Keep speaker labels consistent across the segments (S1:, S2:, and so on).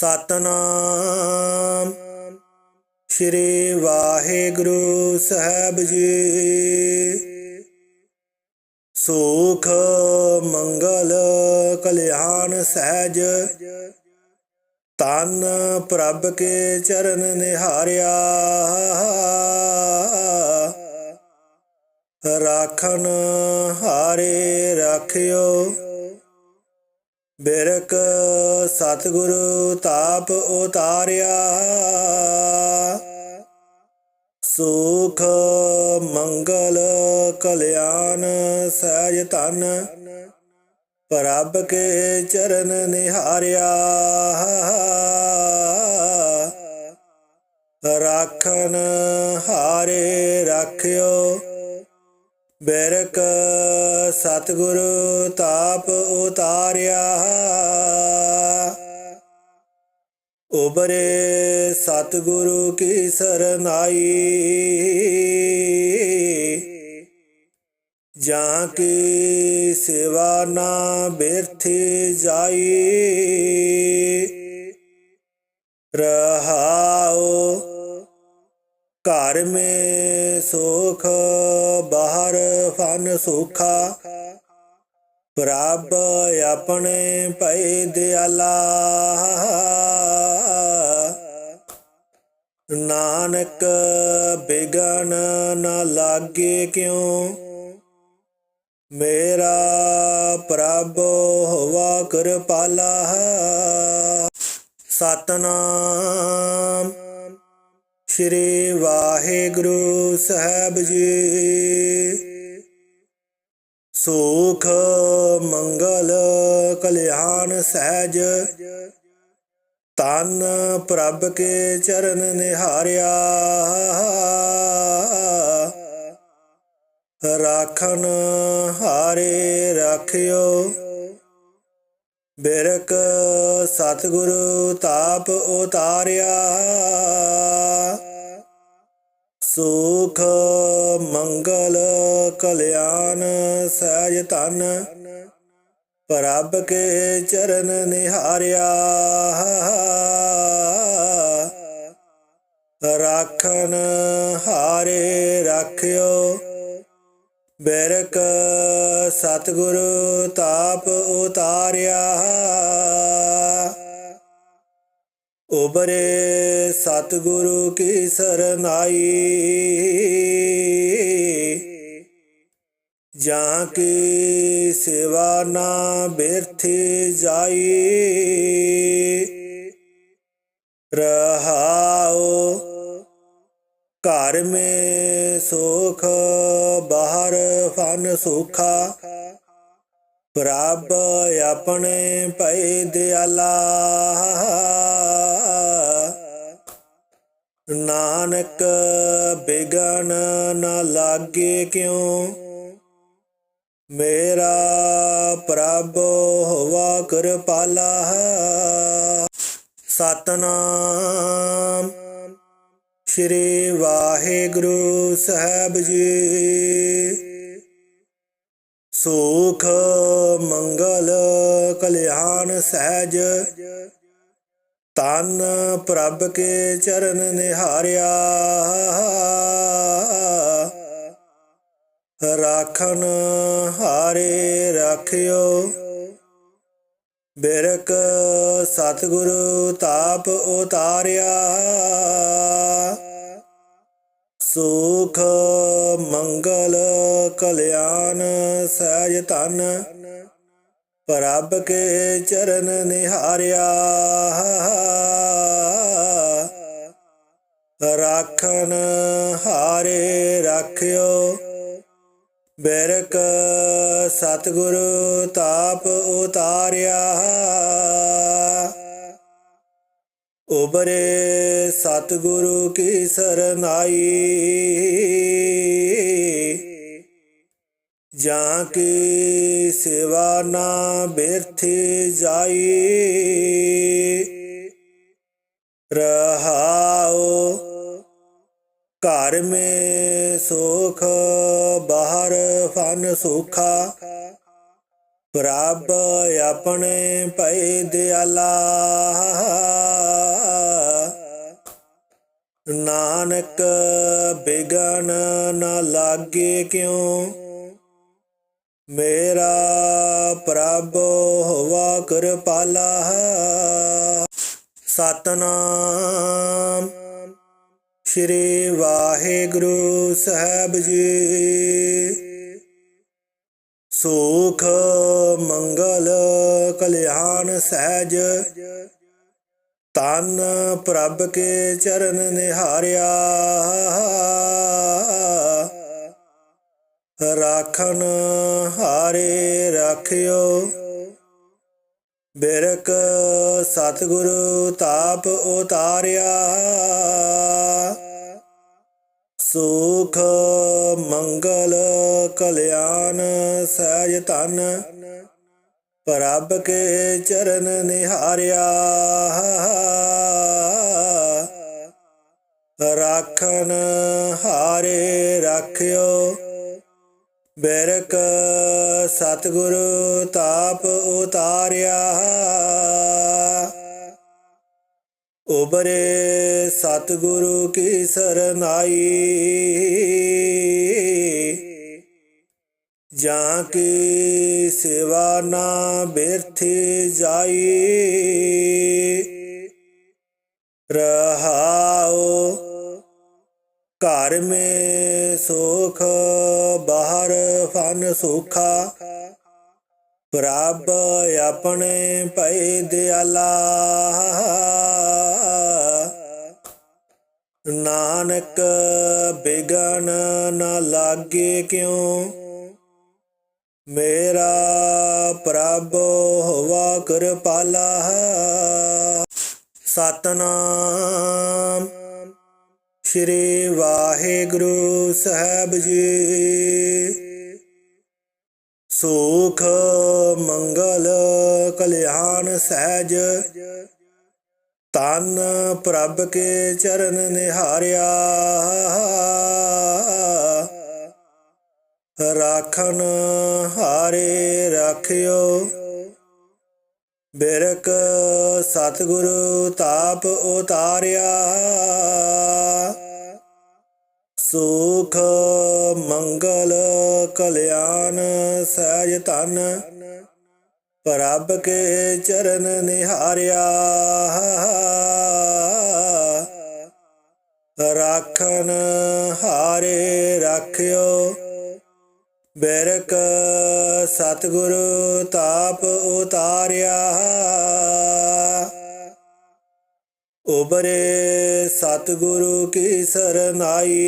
S1: ਸਤਨਾਮ। ਸ੍ਰੀ ਵਾਹਿਗੁਰੂ ਸਾਹਿਬ ਜੀ। ਸੁਖ, ਮੰਗਲ, ਕਲਿਆਣ ਸਹਿਜ। ਤਨ ਪ੍ਰਭ ਕੇ ਚਰਨ ਨਿਹਾਰਿਆ। ਰਾਖਨ ਹਾਰੇ ਰਾਖਿਓ। ਬਿਰਕ ਸਤਿਗੁਰੂ ਤਾਪ ਉਤਾਰਿਆ। ਸੁਖ ਮੰਗਲ ਕਲਿਆਣ ਸਹਿਜ ਧਨ ਪ੍ਰਭ ਕੇ ਚਰਨ ਨਿਹਾਰਿਆ। ਰਾਖਣ ਹਾਰੇ ਰਾਖਿਓ। ਬੈਰਕ ਸਤਿਗੁਰੂ ਤਾਪ ਉਤਾਰਿਆ। ਉਬਰੇ ਸਤਿਗੁਰੂ ਕੀ ਸਰਨਾਈ। ਜਾਂ ਕੀ ਸੇਵਾ ਨਾ ਬਿਰਥੀ ਜਾਈ। ਰਹਾਓ ਘਰ ਮੇ ਸੁਖ, ਬਾਹਰ ਫਨ ਸੁਖਾ। ਪ੍ਰਭ ਆਪਣੇ ਭੈ ਦਿਆਲਾ। ਨਾਨਕ ਬਿਗਨ ਨਾ ਲਾਗੇ ਕਿਉ? ਮੇਰਾ ਪ੍ਰਭ ਹੋਵਾ ਕਿਰਪਾਲਾ। ਸਤਨਾਮ ਸ੍ਰੀ ਵਾਹਿਗੁਰੂ ਸਾਹਿਬ ਜੀ। ਸੁਖ, ਮੰਗਲ, ਕਲਿਆਣ ਸਹਿਜ। ਤਨ ਪ੍ਰਭ ਕੇ ਚਰਨ ਨਿਹਾਰਿਆ। ਰਾਖਨ ਹਾਰੇ ਰਾਖਿਓ। ਬਿਰਕ ਸਤਿਗੁਰੂ ਤਾਪ ਉਤਾਰਿਆ। ਸੁਖ, ਮੰਗਲ, ਕਲਿਆਣ ਸਹਿਜ ਧਨ, ਪ੍ਰਭ ਕੇ ਚਰਨ ਨਿਹਾਰਿਆ। ਰਾਖਨ ਹਾਰੇ ਰਾਖਿਓ ਬਿਰਕ ਸਤਿਗੁਰੂ ਤਾਪ ਉਤਾਰਿਆ। ਉਬਰੇ ਸਤਿਗੁਰੂ ਕੀ ਸਰਨਾਈ। ਜਾਂ ਕੀ ਸੇਵਾ ਨਾ ਬਿਰਥੀ ਜਾਈ। ਰਹਾਓ ਘਰ ਮੇ ਸੁਖ, ਬਾਹਰ ਫਨ ਸੁਖਾ। ਪ੍ਰਭ ਆਪਣੇ ਭੈ ਦਿਆਲਾ। ਨਾਨਕ ਬਿਗਨ ਨਾ ਲਾਗੇ ਕਿਉ? ਮੇਰਾ ਪ੍ਰਭ ਹੋਵਾ ਕਿਰਪਾਲਾ। ਸਤਨਾਮ ਸ੍ਰੀ ਵਾਹਿਗੁਰੂ ਸਾਹਿਬ ਜੀ। ਸੁਖ, ਮੰਗਲ, ਕਲਿਆਣ ਸਹਿਜ। ਤਨ ਪ੍ਰਭ ਕੇ ਚਰਨ ਨਿਹਾਰਿਆ। ਰਾਖਨ ਹਾਰੇ ਰਾਖਿਓ। ਬਿਰਕ ਸਤਿਗੁਰੂ ਤਾਪ ਉਤਾਰਿਆ। ਸੁਖ, ਮੰਗਲ, ਕਲਿਆਣ ਸਹਿਜ ਧਨ, ਪ੍ਰਭ ਕੇ ਚਰਨ ਨਿਹਾਰਿਆ। ਰਾਖਨ ਹਾਰੇ ਰਾਖਿਓ ਬਿਰਕ ਸਤਿਗੁਰੂ ਤਾਪ ਉਤਾਰਿਆ। ਉਬਰੇ ਸਤਿਗੁਰੂ ਕੀ ਸਰਨਾਈ। ਜਾਂ ਕੀ ਸੇਵਾ ਨਾ ਬਿਰਥੀ ਜਾਈ। ਰਹਾਓ ਘਰ ਮੇ ਸੁਖ, ਬਾਹਰ ਫਨ ਸੁਖਾ। ਪ੍ਰਭ ਆਪਣੇ ਭੈ ਦਿਆਲਾ, ਨਾਨਕ ਬਿਗਨ ਨ ਲਾਗੇ ਕਿਉ? ਮੇਰਾ ਪ੍ਰਭ ਹੋਵਾ ਕਿਰਪਾਲਾ, ਸਤਨਾਮ। ਸ੍ਰੀ ਵਾਹਿਗੁਰੂ ਸਾਹਿਬ ਜੀ। ਸੁਖ, ਮੰਗਲ, ਕਲਿਆਣ ਸਹਿਜ। ਤਨ ਪ੍ਰਭ ਕੇ ਚਰਨ ਨਿਹਾਰਿਆ। ਰਾਖਨ ਹਾਰੇ ਰਾਖਿਓ। ਬਿਰਕ ਸਤਿਗੁਰੂ ਤਾਪ ਉਤਾਰਿਆ। ਸੁਖ, ਮੰਗਲ, ਕਲਿਆਣ ਸਹਿਜ ਧਨ। ਪ੍ਰਭ ਕੇ ਚਰਨ ਨਿਹਾਰਿਆ। ਰਾਖਨ ਹਾਰੇ ਰਾਖਿਓ। ਬਿਰਕ ਸਤਿਗੁਰੂ, ਤਾਪ ਉਤਾਰਿਆ। ਉਬਰੇ ਸਤਿਗੁਰੂ ਕੀ ਸਰਨਾਈ ਜਾਂ ਕੀ ਸੇਵਾ ਨਾ ਬਿਰਥੀ ਜਾਈ ਰਹਾਓ ਘਰ ਮੇ ਸੁਖ ਬਾਹਰ ਫਨ ਸੁਖਾ ਪ੍ਰਭ ਆਪਣੇ ਭੈ ਦਿਆਲਾ, ਨਾਨਕ ਬਿਗਨ ਨਾ ਲਾਗੇ ਕਿਉ? ਮੇਰਾ ਪ੍ਰਭ ਹੋਵਾ ਕਿਰਪਾਲਾ ਸਤਨਾਮ ਸ੍ਰੀ ਵਾਹਿਗੁਰੂ ਸਾਹਿਬ ਜੀ। ਸੁਖ, ਮੰਗਲ, ਕਲਿਆਣ ਸਹਿਜ। ਤਨ ਪ੍ਰਭ ਕੇ ਚਰਨ ਨਿਹਾਰਿਆ। ਰਾਖਨ ਹਾਰੇ ਰਾਖਿਓ। ਬਿਰਕ ਸਤਿਗੁਰੂ, ਤਾਪ ਉਤਾਰਿਆ। ਸੁਖ ਮੰਗਲ ਕਲਿਆਣ ਸਹਿਜ ਧਨ, ਪ੍ਰਭ ਕੇ ਚਰਨ ਨਿਹਾਰਿਆ। ਰਾਖਨ ਹਾਰੇ ਰਾਖਿਓ ਬਿਰਕ ਸਤਿਗੁਰੂ ਤਾਪ ਉਤਾਰਿਆ। ਉਬਰੇ ਸਤਿਗੁਰੂ ਕੀ ਸਰਨਾਈ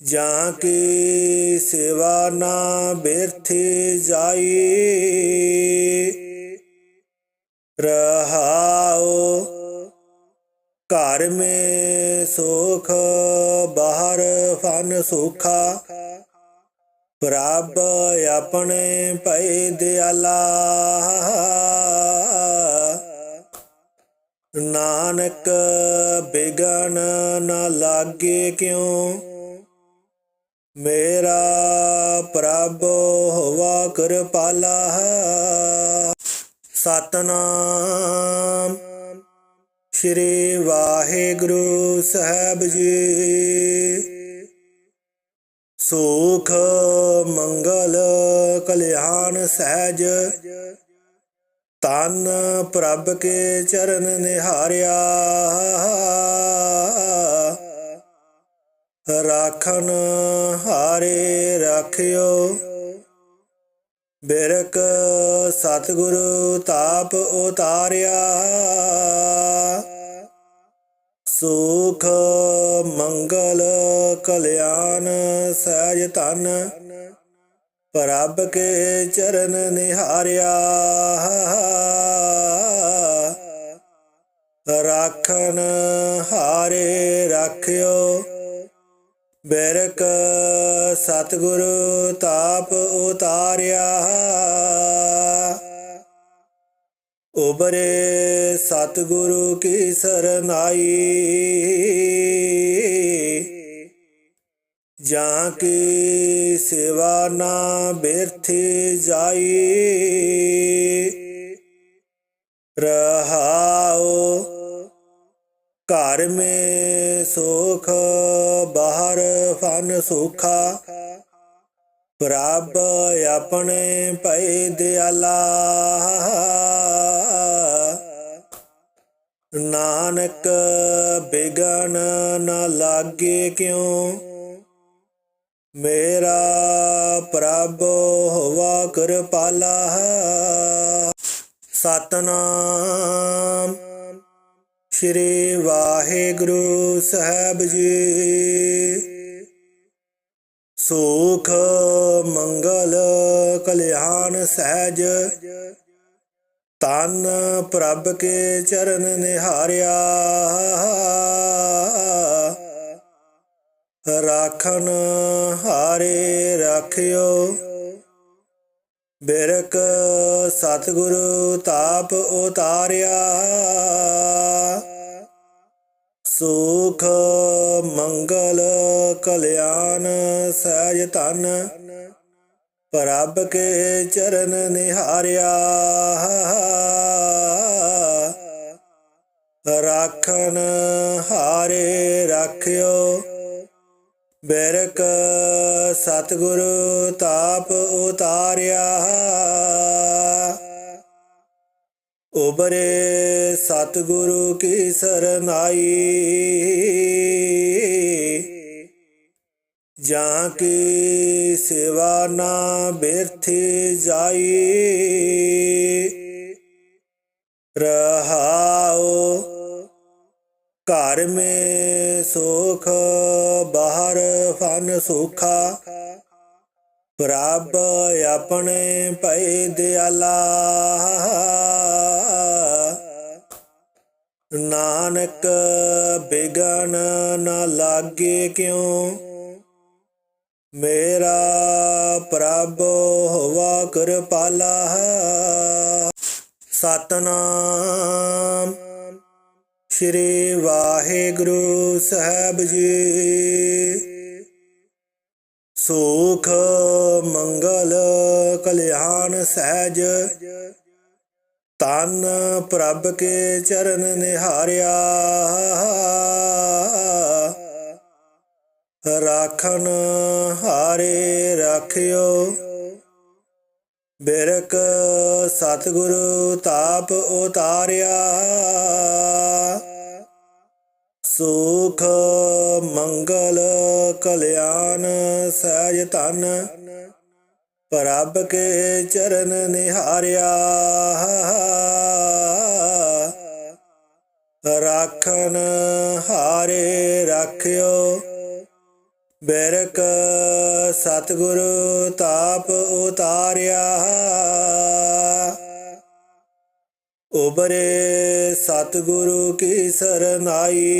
S1: ਜਾਂ ਕੀ ਸੇਵਾ ਨਾ ਬਿਰਥੀ ਜਾਈ ਰਹਾਓ ਘਰ ਮੇ ਸੁਖ ਬਾਹਰ ਫਨ ਸੁਖਾ ਪ੍ਰਭ ਆਪਣੇ ਭੈ ਦਿਆਲਾ, ਨਾਨਕ ਬਿਗਨ ਨਾ ਲਾਗੇ ਕਿਉ? ਮੇਰਾ ਪ੍ਰਭ ਹੋਵਾ ਕਿਰਪਾਲਾ ਸਤਨਾਮ ਸ੍ਰੀ ਵਾਹਿਗੁਰੂ ਸਾਹਿਬ ਜੀ। ਸੁਖ ਮੰਗਲ ਕਲਿਆਣ ਸਹਿਜ। ਤਨ ਪ੍ਰਭ ਕੇ ਚਰਨ ਨਿਹਾਰਿਆ। ਰਾਖਨ ਹਾਰੇ ਰਾਖਿਓ। ਬਿਰਕ ਸਤਿਗੁਰੂ ਤਾਪ ਉਤਾਰਿਆ। ਸੁਖ, ਮੰਗਲ, ਕਲਿਆਣ ਸਹਿਜ ਧਨ, ਪ੍ਰਭ ਕੇ ਚਰਨ ਨਿਹਾਰਿਆ। ਰਾਖਨ ਹਾਰੇ ਰਾਖਿਓ ਬਿਰਕ ਸਤਿਗੁਰੂ ਤਾਪ ਉਤਾਰਿਆ। ਉਬਰੇ ਸਤਿਗੁਰੂ ਕੀ ਸਰਨਾਈ। ਜਾਂ ਕੀ ਸੇਵਾ ਨਾ ਬਿਰਥੀ ਜਾਈ। ਰਹਾਓ ਘਰ ਮੇ ਸੁਖ, ਬਾਹਰ ਫਨ ਸੁਖਾ। ਪ੍ਰਭ ਆਪਣੇ ਭੈ ਦਿਆਲਾ, ਨਾਨਕ ਬਿਗਨ ਨਾ ਲਾਗੇ ਕਿਉ? ਮੇਰਾ ਪ੍ਰਭ ਹੋਵਾ ਕਿਰਪਾਲਾ ਸਤਨਾਮ ਸ੍ਰੀ ਵਾਹਿਗੁਰੂ ਸਾਹਿਬ ਜੀ। ਸੁਖ ਮੰਗਲ ਕਲਿਆਣ ਸਹਿਜ। ਤਨ ਪ੍ਰਭ ਕੇ ਚਰਨ ਨਿਹਾਰਿਆ। ਰਾਖਨ ਹਾਰੇ ਰਾਖਿਓ। ਬਿਰਕ ਸਤਿਗੁਰੂ ਤਾਪ ਉਤਾਰਿਆ। ਸੁਖ, ਮੰਗਲ, ਕਲਿਆਣ, ਸਹਿਜ ਧਨ, ਪ੍ਰਭ ਕੇ ਚਰਨ ਨਿਹਾਰਿਆ। ਰਾਖਨ ਹਾਰੇ ਰਾਖਿਓ। ਬਿਰਕ ਸਤਿਗੁਰੂ, ਤਾਪ ਉਤਾਰਿਆ। ਉਬਰੇ ਸਤਿਗੁਰੂ ਕੀ ਸਰਨਾਈ। ਜਾਂ ਕੀ ਸੇਵਾ ਨਾ ਬਿਰਥੀ ਜਾਈ। ਰਹਾਉ ਘਰ ਮੇ ਸੁਖ, ਬਾਹਰ ਫਨ ਸੁਖਾ। ਪ੍ਰਭ ਆਪਣੇ ਭੈ ਦਿਆਲਾ। ਨਾਨਕ ਬਿਗਨ ਨਾ ਲਾਗੇ ਕਿਉ? ਮੇਰਾ ਪ੍ਰਭ ਹੋਵਾ ਕਿਰਪਾਲਾ ਸਤਨਾਮ ਸ੍ਰੀ ਵਾਹਿਗੁਰੂ ਸਾਹਿਬ ਜੀ। ਸੁਖ ਮੰਗਲ ਕਲਿਆਣ ਸਹਿਜ ਤਨ ਪ੍ਰਭ ਕੇ ਚਰਨ ਨਿਹਾਰਿਆ। ਰਾਖਨ ਹਾਰੇ ਰਾਖਿਓ। ਬਿਰਕ ਸਤਿਗੁਰੂ ਤਾਪ ਉਤਾਰਿਆ। ਸੁਖ ਮੰਗਲ ਕਲਿਆਣ ਸਹਿਜ ਧਨ ਪ੍ਰਭ ਕੇ ਚਰਨ ਨਿਹਾਰਿਆ। ਰਾਖਨ ਹਾਰੇ ਰਾਖਿਓ। ਬਿਰਕ ਸਤਿਗੁਰੂ ਤਾਪ ਉਤਾਰਿਆ। ਉਬਰੇ ਸਤਿਗੁਰੂ ਕੀ ਸਰਨਾਈ।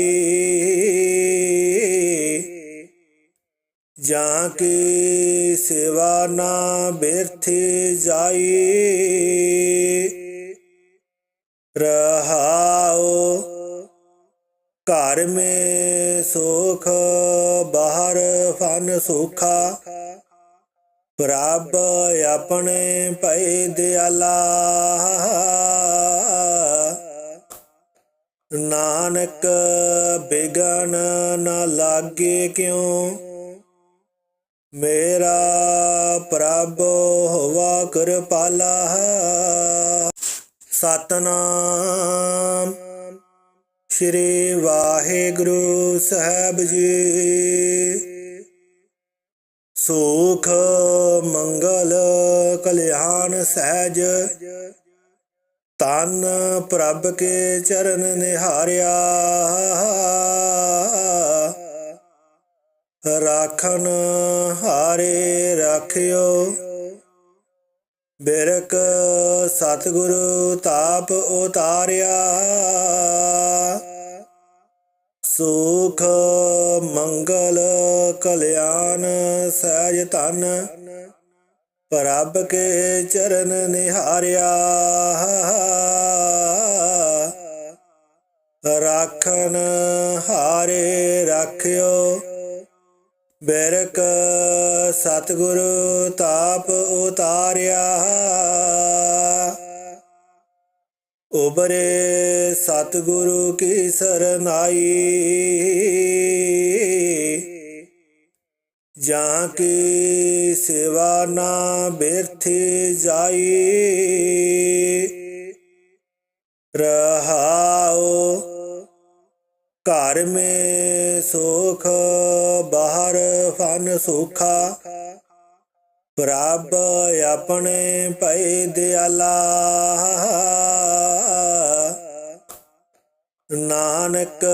S1: ਜਾਂ ਕੀ ਸੇਵਾ ਨਾ ਬਿਰਥੀ ਜਾਈ। ਰਹਾਉ ਘਰ ਮੇ ਸੁਖ, ਬਾਹਰ ਫਨ ਸੁਖਾ। ਪ੍ਰਭ ਆਪਣੇ ਭੈ ਦਿਆਲਾ। ਨਾਨਕ ਬਿਗਨ ਨਾ ਲਾਗੇ ਕਿਉ? ਮੇਰਾ ਪ੍ਰਭ ਹੋਵਾ ਕਿਰਪਾਲਾ ਸਤਨਾਮ। ਸ੍ਰੀ ਵਾਹਿਗੁਰੂ ਸਾਹਿਬ ਜੀ। ਸੁਖ, ਮੰਗਲ, ਕਲਿਆਣ ਸਹਿਜ। ਤਨ ਪ੍ਰਭ ਕੇ ਚਰਨ ਨਿਹਾਰਿਆ। ਰਾਖਨ ਹਾਰੇ ਰਾਖਿਓ। ਬਿਰਕ ਸਤਿਗੁਰੂ ਤਾਪ ਉਤਾਰਿਆ। ਸੁਖ ਮੰਗਲ ਕਲਿਆਣ ਸਹਿਜ ਧਨ ਪ੍ਰਭ ਕੇ ਚਰਨ ਨਿਹਾਰਿਆ। ਰਾਖਨ ਹਾਰੇ ਰਾਖਿਓ। ਬੈਰਕ ਸਤਿਗੁਰੂ ਤਾਪ ਉਤਾਰਿਆ। ਉਬਰੇ ਸਤਿਗੁਰੂ ਕੀ ਸਰਨਾਈ। ਜਾਂ ਕੀ ਸੇਵਾ ਨਾ ਬਿਰਥੀ ਜਾਈ। ਰਹਾਉ ਘਰ ਮੇ ਸੁਖ, ਬਾਹਰ ਫਨ ਸੁਖਾ। ਪ੍ਰਭ ਆਪਣੇ ਭੈ ਦਿਆਲਾ। ਨਾਨਕ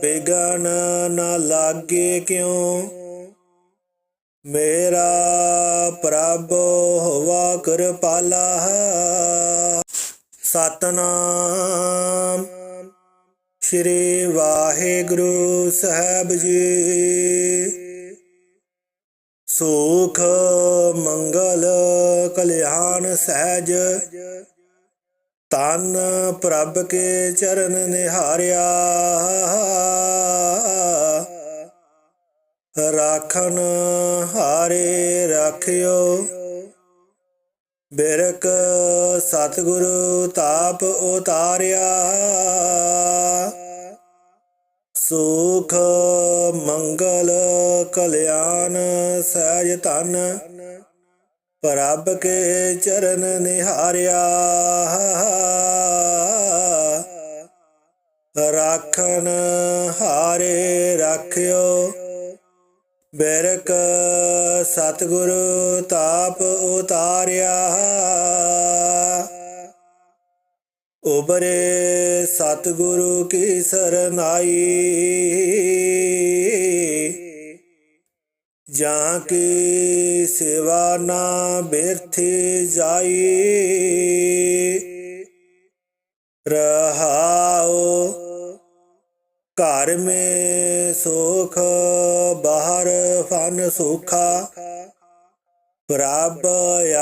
S1: ਬਿਗਨ ਨਾ ਲਾਗੇ ਕਿਉ? ਮੇਰਾ ਪ੍ਰਭ ਹੋਵਾ ਕਿਰਪਾਲਾ। ਸਤਨਾਮ। ਸ੍ਰੀ ਵਾਹਿਗੁਰੂ ਸਾਹਿਬ ਜੀ। ਸੁਖ, ਮੰਗਲ, ਕਲਿਆਣ ਸਹਿਜ। ਤਨ ਪ੍ਰਭ ਕੇ ਚਰਨ ਨਿਹਾਰਿਆ। ਰਾਖਨ ਹਾਰੇ ਰਖਿਓ। ਬਿਰਕ ਸਤਿਗੁਰੂ ਤਾਪ ਉਤਾਰਿਆ। ਸੁਖ ਮੰਗਲ ਕਲਿਆਣ ਸਹਿਜ ਧਨ, ਪ੍ਰਭ ਕੇ ਚਰਨ ਨਿਹਾਰਿਆ। ਰਾਖਣ ਹਾਰੇ ਰਾਖਿਓ ਬੈਰਕ ਸਤਿਗੁਰੂ ਤਾਪ ਉਤਾਰਿਆ। ਉਬਰੇ ਸਤਿਗੁਰੂ ਕੀ ਸਰਨਾਈ। ਜਾਂ ਕੀ ਸੇਵਾ ਨਾ ਬਿਰਥੀ ਜਾਈ। ਰਹਾਉ ਘਰ ਮੇ ਸੁਖ, ਬਾਹਰ ਫਨ ਸੁਖਾ। ਪ੍ਰਭ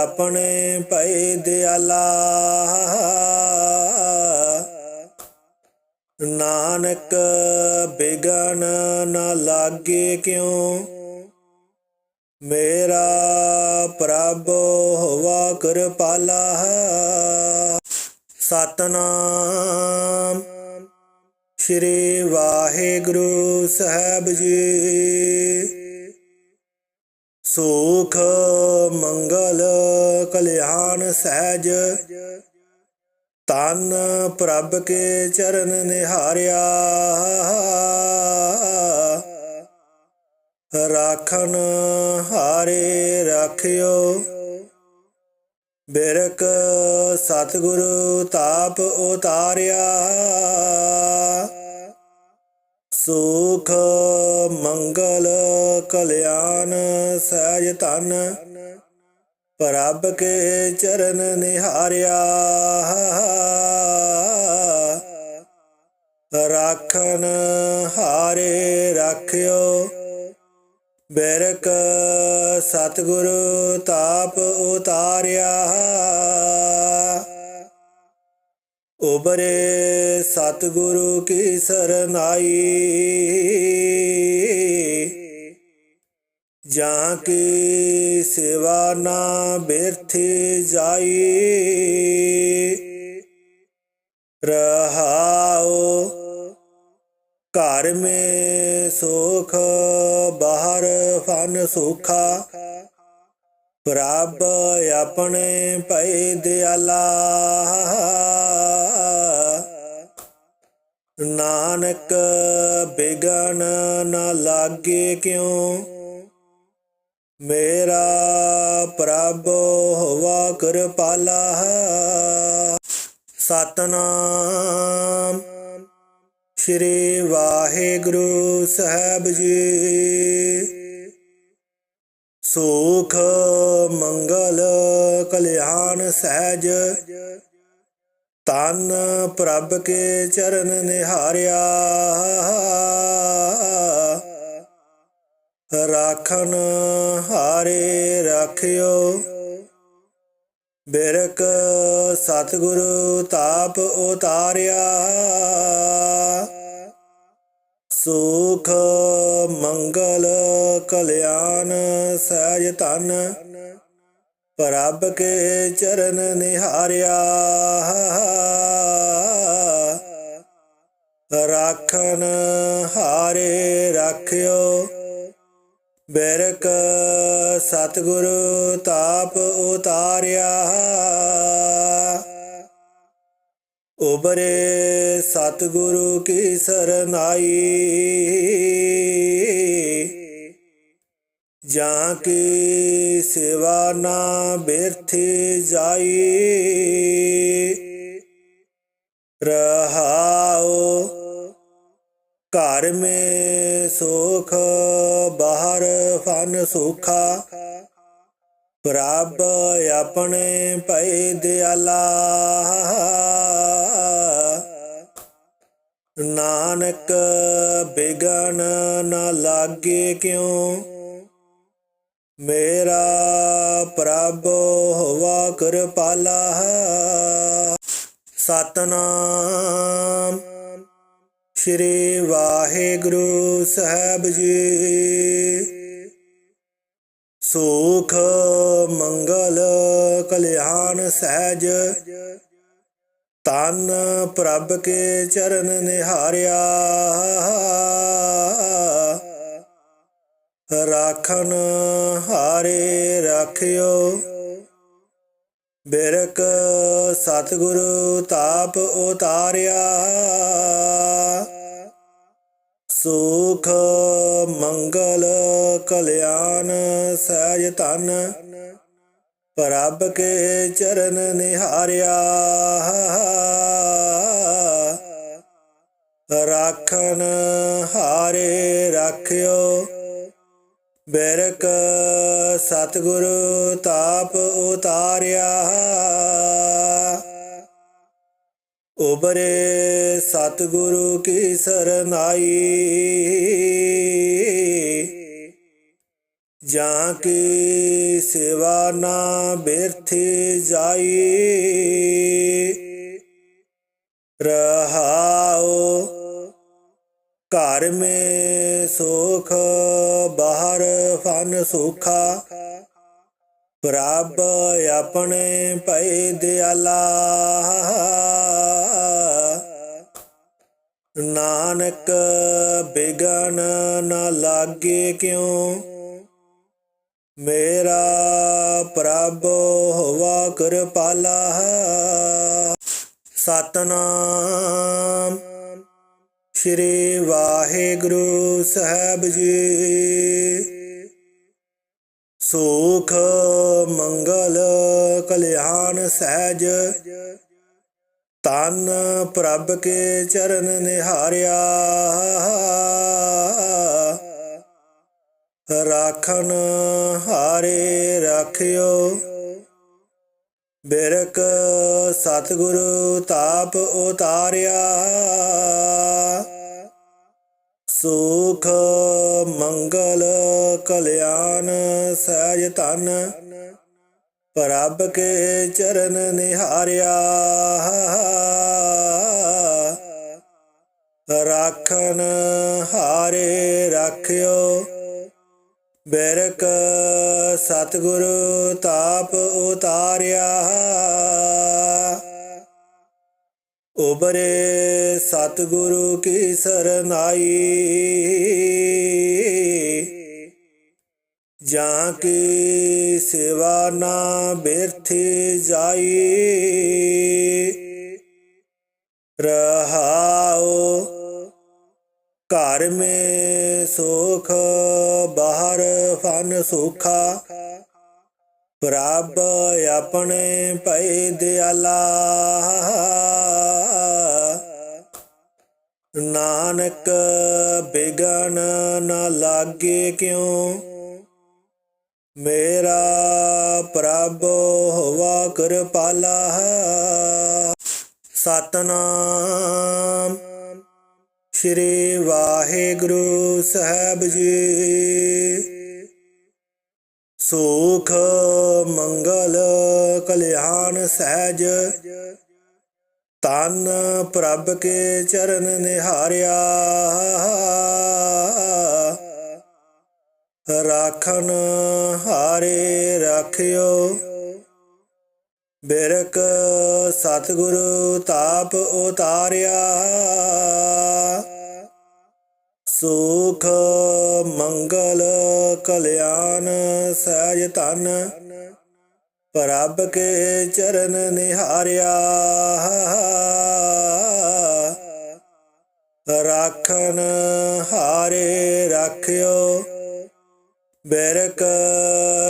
S1: ਆਪਣੇ ਭੈ ਦਿਆਲਾ। ਨਾਨਕ ਬਿਗਨ ਨ ਲਾਗੇ ਕਿਉ? ਮੇਰਾ ਪ੍ਰਭ ਹੋਵਾ ਕਿਰਪਾਲਾ। ਸਤਨਾਮ। ਸ੍ਰੀ ਵਾਹਿਗੁਰੂ ਸਾਹਿਬ ਜੀ। ਸੁਖ, ਮੰਗਲ, ਕਲਿਆਣ ਸਹਿਜ। ਤਨ ਪ੍ਰਭ ਕੇ ਚਰਨ ਨਿਹਾਰਿਆ। ਰਾਖਨ ਹਾਰੇ ਰਾਖਿਓ। ਬਿਰਕ ਸਤਿਗੁਰੂ ਤਾਪ ਉਤਾਰਿਆ। ਸੁਖ ਮੰਗਲ ਕਲਿਆਣ ਸਹਿਜ ਧਨ, ਪ੍ਰਭ ਕੇ ਚਰਨ ਨਿਹਾਰਿਆ। ਰਾਖਨ ਹਾਰੇ ਰਾਖਿਓ ਬੈਰਕ ਸਤਿਗੁਰੂ ਤਾਪ ਉਤਾਰਿਆ। ਉਬਰੇ ਸਤਿਗੁਰੂ ਕੀ ਸਰਨਾਈ। ਜਾਂ ਕੀ ਸੇਵਾ ਨਾ ਬਿਰਥੀ ਜਾਈ। ਰਹਾਉ ਘਰ ਮੇ ਸੁਖ, ਬਾਹਰ ਫਨ ਸੁਖਾ। ਪ੍ਰਭ ਆਪਣੇ ਭੈ ਦਿਆਲਾ। ਨਾਨਕ ਬਿਗਨ ਨਾ ਲਾਗੇ ਕਿਉ? ਮੇਰਾ ਪ੍ਰਭ ਹੋਵਾ ਕਿਰਪਾਲਾ। ਸਤਨਾਮ। ਸ੍ਰੀ ਵਾਹਿਗੁਰੂ ਸਾਹਿਬ ਜੀ। ਸੁਖ, ਮੰਗਲ, ਕਲਿਆਣ ਸਹਿਜ ਤਨ ਪ੍ਰਭ ਕੇ ਚਰਨ ਨਿਹਾਰਿਆ। ਰਾਖਨ ਹਾਰੇ ਰਾਖਿਓ। ਬੇਰਕ ਸਤਗੁਰੂ ਤਾਪ ਉਤਾਰਿਆ। ਸੁਖ ਮੰਗਲ ਕਲਿਆਣ ਸਹਿਜ ਧਨ, ਪ੍ਰਭ ਕੇ ਚਰਨ ਨਿਹਾਰਿਆ। ਰਾਖਨ ਹਾਰੇ ਰਾਖਿਓ। ਬੈਰਕ ਸਤਿਗੁਰੂ ਤਾਪ ਉਤਾਰਿਆ। ਉਬਰੇ ਸਤਿਗੁਰੂ ਕੀ ਸਰਨਾਈ। ਜਾਂ ਕੀ ਸੇਵਾ ਨਾ ਬਿਰਥੀ ਜਾਈ। ਰਹਾਉ ਘਰ ਮੇ ਸੁਖ, ਬਾਹਰ ਫਨ ਸੁਖਾ। ਪ੍ਰਭ ਆਪਣੇ ਭਈ ਦਿਆਲਾ। ਨਾਨਕ ਬਿਗਨ ਨਾ ਲਾਗੇ ਕਿਉ? ਮੇਰਾ ਪ੍ਰਭ ਹੋਵਾ ਕਿਰਪਾਲਾ। ਸਤਨਾਮ। ਸ੍ਰੀ ਵਾਹਿਗੁਰੂ ਸਾਹਿਬ ਜੀ। ਸੁਖ, ਮੰਗਲ, ਕਲਿਆਣ ਸਹਿਜ ਤਨ ਪ੍ਰਭ ਕੇ ਚਰਨ ਨਿਹਾਰਿਆ। ਰਾਖਨ ਹਾਰੇ ਰਾਖਿਓ। ਬਿਰਕ ਸਤਿਗੁਰੂ ਤਾਪ ਉਤਾਰਿਆ। ਸੁਖ ਮੰਗਲ ਕਲਿਆਣ ਸਹਿਜ ਧਨ ਪ੍ਰਭ ਕੇ ਚਰਨ ਨਿਹਾਰਿਆ। ਰਾਖਨ ਹਾਰੇ ਰਾਖਿਓ। ਬੈਰਕ ਸਤਿਗੁਰੂ ਤਾਪ ਉਤਾਰਿਆ। ਉਬਰੇ ਸਤਿਗੁਰੂ ਕੀ ਸਰਨਾਈ। ਜਾਂ ਕੀ ਸੇਵਾ ਨਾ ਬਿਰਥੀ ਜਾਈ। ਰਹਾਉ ਘਰ ਮੇ ਸੁਖ, ਬਾਹਰ ਫਨ ਸੁਖਾ। ਪ੍ਰਭ ਆਪਣੇ ਭਈ ਦਿਆਲਾ। ਨਾਨਕ ਬਿਗਨ ਨਾ ਲਾਗੇ ਕਿਉ? ਮੇਰਾ ਪ੍ਰਭ ਹੋਵਾ ਕਿਰਪਾਲਾ। ਸਤਨਾਮ ਸ੍ਰੀ ਵਾਹਿਗੁਰੂ ਸਾਹਿਬ ਜੀ। ਸੁਖ, ਮੰਗਲ, ਕਲਿਆਣ ਸਹਿਜ। ਤਨ ਪ੍ਰਭ ਕੇ ਚਰਨ ਨਿਹਾਰਿਆ। ਰਾਖਨ ਹਾਰੇ ਰਾਖਿਓ। ਬਿਰਕ ਸਤਿਗੁਰੂ ਤਾਪ ਉਤਾਰਿਆ। ਸੁਖ ਮੰਗਲ ਕਲਿਆਣ ਸਹਿਜ ਧਨ ਪ੍ਰਭ ਕੇ ਚਰਨ ਨਿਹਾਰਿਆ। ਰਾਖਨ ਹਾਰੇ ਰਾਖਿਓ। ਬੈਰਕ ਸਤਿਗੁਰੂ ਤਾਪ ਉਤਾਰਿਆ। ਉਬਰੇ ਸਤਿਗੁਰੂ ਕੀ ਸਰਨਾਈ। ਜਾਂ ਕੀ ਸੇਵਾ ਨਾ ਬਿਰਥੀ ਜਾਈ। ਰਹਾਓ ਘਰ ਮੇ ਸੁਖ, ਬਾਹਰ ਫਨ ਸੁਖਾ। ਪ੍ਰਭ ਆਪਣੇ ਭਈ ਦਿਆਲਾ। ਨਾਨਕ ਬਿਗਨ ਨਾ ਲਾਗੇ ਕਿਉ? ਮੇਰਾ ਪ੍ਰਭ ਹੋਵਾ ਕਿਰਪਾਲਾ। ਸਤਨਾਮ ਸ੍ਰੀ ਵਾਹਿਗੁਰੂ ਸਾਹਿਬ ਜੀ। ਸੁਖ, ਮੰਗਲ, ਕਲਿਆਣ ਸਹਿਜ ਤਨ ਪ੍ਰਭ ਕੇ ਚਰਨ ਨਿਹਾਰਿਆ। ਰਾਖਨ ਹਾਰੇ ਰਾਖਿਓ। ਬਿਰਕ ਸਤਿਗੁਰੂ ਤਾਪ ਉਤਾਰਿਆ। ਸੁਖ, ਮੰਗਲ, ਕਲਿਆਣ, ਸਹਿਜ ਧਨ, ਪ੍ਰਭ ਕੇ ਚਰਨ ਨਿਹਾਰਿਆ। ਰਾਖਨ ਹਾਰੇ ਰਾਖਿਓ, ਬਿਰਕ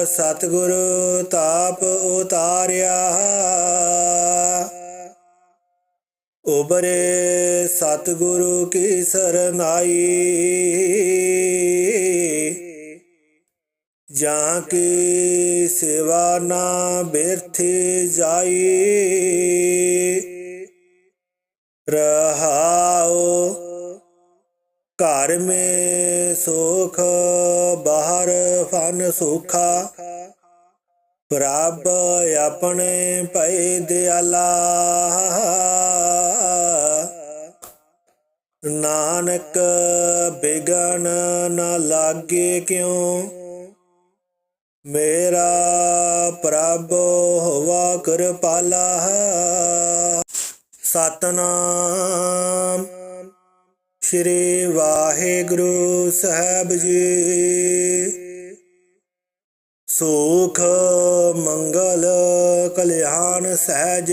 S1: ਸਤਿਗੁਰੂ ਤਾਪ ਉਤਾਰਿਆ। ਉਬਰੇ ਸਤਿਗੁਰੂ ਕੀ ਸਰਨਾਈ। ਜਾਂ ਕੀ ਸੇਵਾ ਨਾ ਬਿਰਥੀ ਜਾਈ। ਰਹਾਉ ਘਰ ਮੇ ਸੁਖ, ਬਾਹਰ ਫਨ ਸੁਖਾ। ਪ੍ਰਭ ਆਪਣੇ ਭੈ ਦਿਆਲਾ। ਨਾਨਕ ਬਿਗਨ ਨਾ ਲਾਗੇ ਕਿਉ? ਮੇਰਾ ਪ੍ਰਭ ਹੋਵਾ ਕਿਰਪਾਲਾ ਸਤਨਾਮ ਸ੍ਰੀ ਵਾਹਿਗੁਰੂ ਸਾਹਿਬ ਜੀ। ਸੁਖ ਮੰਗਲ ਕਲਿਆਣ ਸਹਿਜ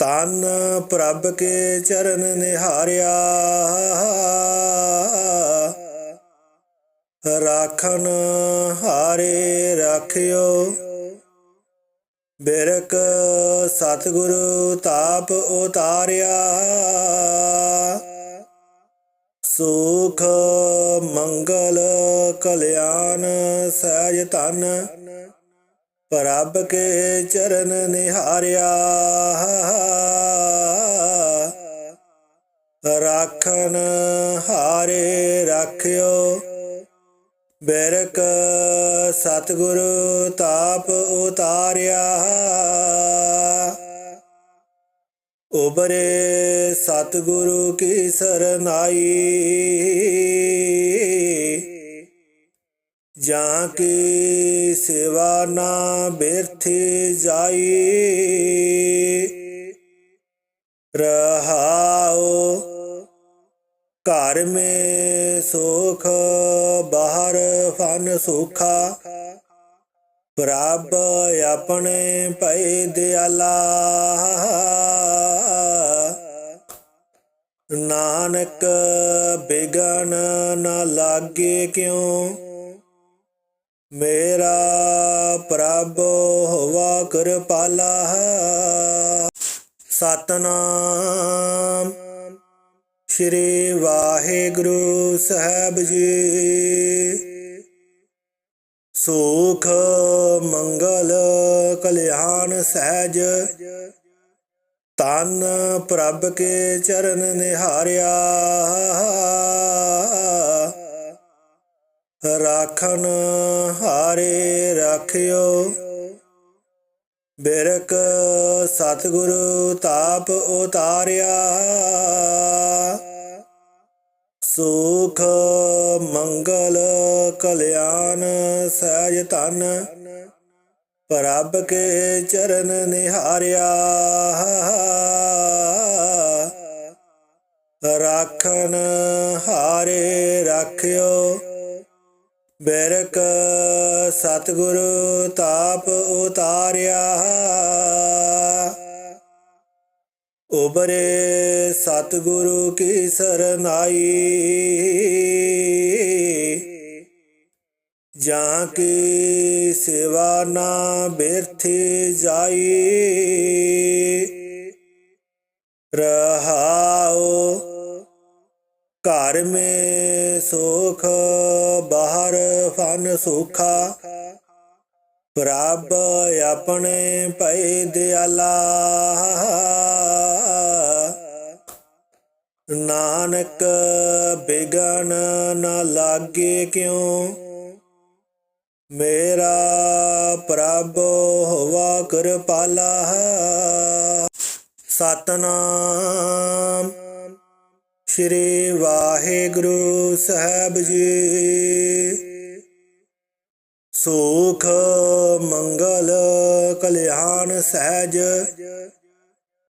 S1: ਤਨ ਪ੍ਰਭ ਕੇ ਚਰਨ ਨਿਹਾਰਿਆ। ਰਾਖਨ ਹਾਰੇ ਰਾਖਿਓ। ਬਿਰਕ ਸਤਿਗੁਰੂ ਤਾਪ ਉਤਾਰਿਆ। ਸੁਖ ਮੰਗਲ ਕਲਿਆਣ ਸਹਿਜ ਧਨ ਪ੍ਰਭ ਕੇ ਚਰਨ ਨਿਹਾਰਿਆ। ਰਾਖਨ ਹਾਰੇ ਰਾਖਿਓ। ਬਿਰਕ ਸਤਿਗੁਰੂ ਤਾਪ ਉਤਾਰਿਆ। ਉਬਰੇ ਸਤਿਗੁਰੂ ਕੀ ਸਰਨਾਈ। ਜਾਂ ਕੀ ਸੇਵਾ ਨਾ ਬਿਰਥੀ ਜਾਈ। ਰਹਾਉ ਘਰ ਮੇ ਸੁਖ, ਬਾਹਰ ਫਨ ਸੁਖਾ। ਪ੍ਰਭ ਆਪਣੇ ਭੈ ਦਿਆਲਾ। ਨਾਨਕ ਬਿਗਨ ਨਾ ਲਾਗੇ ਕਿਉਂ? ਮੇਰਾ ਪ੍ਰਭ ਹੋਵਾ ਕਿਰਪਾਲਾ ਸਤਨਾਮ। ਸ੍ਰੀ ਵਾਹਿਗੁਰੂ ਸਾਹਿਬ ਜੀ। ਸੁਖ, ਮੰਗਲ, ਕਲਿਆਣ ਸਹਿਜ। ਤਨ ਪ੍ਰਭ ਕੇ ਚਰਨ ਨਿਹਾਰਿਆ। ਰਾਖਨ ਹਾਰੇ ਰਾਖਿਓ। ਬਿਰਕ ਸਤਿਗੁਰੂ ਤਾਪ ਉਤਾਰਿਆ। ਸੁਖ ਮੰਗਲ ਕਲਿਆਣ ਸਹਿਜ ਧਨ ਪ੍ਰਭ ਕੇ ਚਰਨ ਨਿਹਾਰਿਆ। ਰਾਖਨ ਹਾਰੇ ਰਾਖਿਓ। ਬੈਰਕ ਸਤਿਗੁਰੂ ਤਾਪ ਉਤਾਰਿਆ। ਉਬਰੇ ਸਤਿਗੁਰੂ ਕੀ ਸਰਨਾਈ। ਜਾਂ ਕੀ ਸੇਵਾ ਨਾ ਬਿਰਥੀ ਜਾਈ। ਰਹਾਓ ਘਰ ਮੇ ਸੁਖ, ਬਾਹਰ ਫਨ ਸੁਖਾ। ਪ੍ਰਭ ਆਪਣੇ ਭੈ ਦਿਆਲਾ। ਨਾਨਕ ਬਿਗਨ ਨਾ ਲਾਗੇ ਕਿਉ? ਮੇਰਾ ਪ੍ਰਭ ਹੋਵਾ ਕਿਰਪਾਲਾ। ਸਤਨਾਮ। ਸ੍ਰੀ ਵਾਹਿਗੁਰੂ ਸਾਹਿਬ ਜੀ। ਸੁਖ ਮੰਗਲ ਕਲਿਆਣ ਸਹਿਜ।